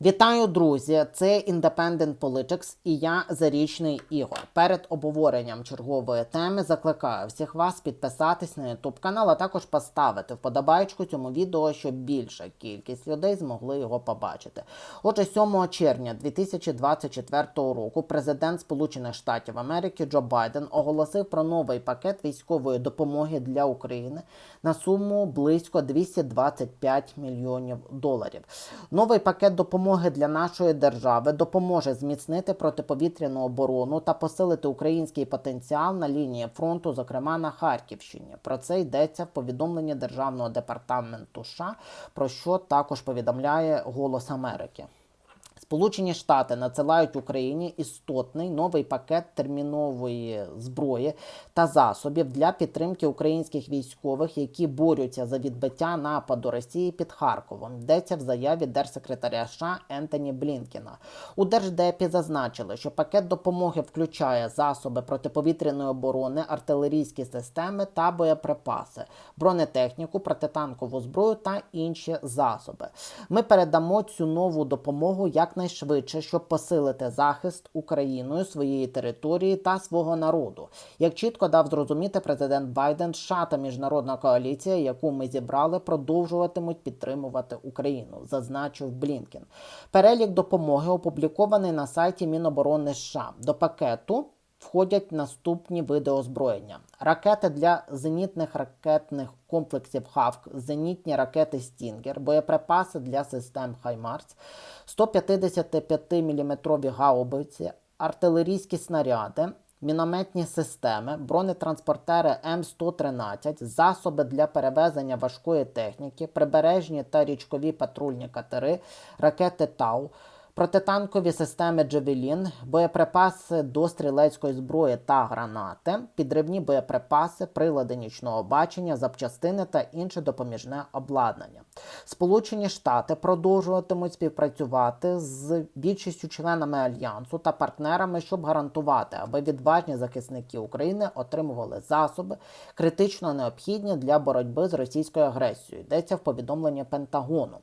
Вітаю, друзі! Це Independent Politics і я Зарічний Ігор. Перед обговоренням чергової теми закликаю всіх вас підписатись на YouTube канал, а також поставити вподобайку цьому відео, щоб більша кількість людей змогли його побачити. Отже, 7 червня 2024 року президент Сполучених Штатів Америки Джо Байден оголосив про новий пакет військової допомоги для України на суму близько 225 мільйонів доларів. Новий пакет допомоги для нашої держави допоможе зміцнити протиповітряну оборону та посилити український потенціал на лінії фронту, зокрема на Харківщині. Про це йдеться в повідомленні Державного департаменту США, про що також повідомляє Голос Америки. Сполучені Штати надсилають Україні істотний новий пакет термінової зброї та засобів для підтримки українських військових, які борються за відбиття нападу Росії під Харковом. Йдеться в заяві держсекретаря США Ентоні Блінкіна. У держдепі зазначили, що пакет допомоги включає засоби протиповітряної оборони, артилерійські системи та боєприпаси, бронетехніку, протитанкову зброю та інші засоби. Ми передамо цю нову допомогу якнайшвидше, щоб посилити захист Україною своєї території та свого народу. Як чітко дав зрозуміти президент Байден, США та міжнародна коаліція, яку ми зібрали, продовжуватимуть підтримувати Україну, зазначив Блінкен. Перелік допомоги опублікований на сайті Міноборони США. До пакету входять наступні види озброєння: ракети для зенітних ракетних комплексів ХАВК, зенітні ракети Стінгер, боєприпаси для систем Хаймарс, 155 мм гаубиці, артилерійські снаряди. Мінометні системи, бронетранспортери М113, засоби для перевезення важкої техніки, прибережні та річкові патрульні катери, ракети ТАУ, протитанкові системи Джевелін, боєприпаси до стрілецької зброї та гранати, підривні боєприпаси, прилади нічного бачення, запчастини та інше допоміжне обладнання. Сполучені Штати продовжуватимуть співпрацювати з більшістю членами альянсу та партнерами, щоб гарантувати, аби відважні захисники України отримували засоби, критично необхідні для боротьби з російською агресією. Йдеться в повідомленні Пентагону.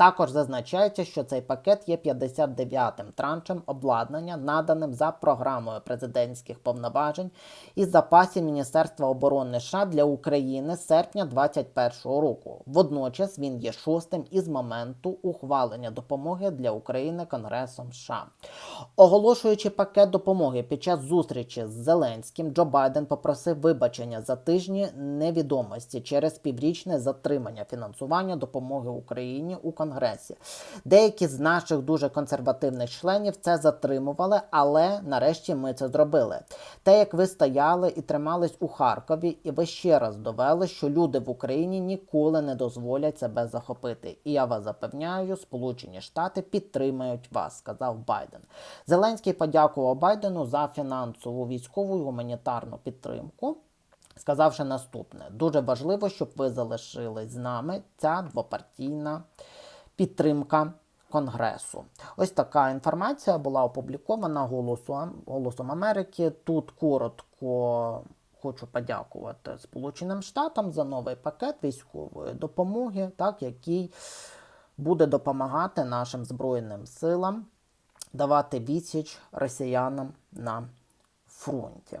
Також зазначається, що цей пакет є 59-м траншем обладнання, наданим за програмою президентських повноважень із запасів Міністерства оборони США для України з серпня 2021 року. Водночас він є шостим із моменту ухвалення допомоги для України Конгресом США. Оголошуючи пакет допомоги під час зустрічі з Зеленським, Джо Байден попросив вибачення за тижні невідомості через піврічне затримання фінансування допомоги Україні у Конгресі. Деякі з наших дуже консервативних членів це затримували, але нарешті ми це зробили. Те, як ви стояли і тримались у Харкові, і ви ще раз довели, що люди в Україні ніколи не дозволять себе захопити. І я вас запевняю, Сполучені Штати підтримають вас, сказав Байден. Зеленський подякував Байдену за фінансову військову і гуманітарну підтримку. Сказавши наступне, дуже важливо, щоб ви залишились з нами. Ця двопартійна підтримка Конгресу. Ось така інформація була опублікована голосом, голосом Америки. Тут коротко хочу подякувати Сполученим Штатам за новий пакет військової допомоги, так, який буде допомагати нашим Збройним силам давати відсіч росіянам на фронті.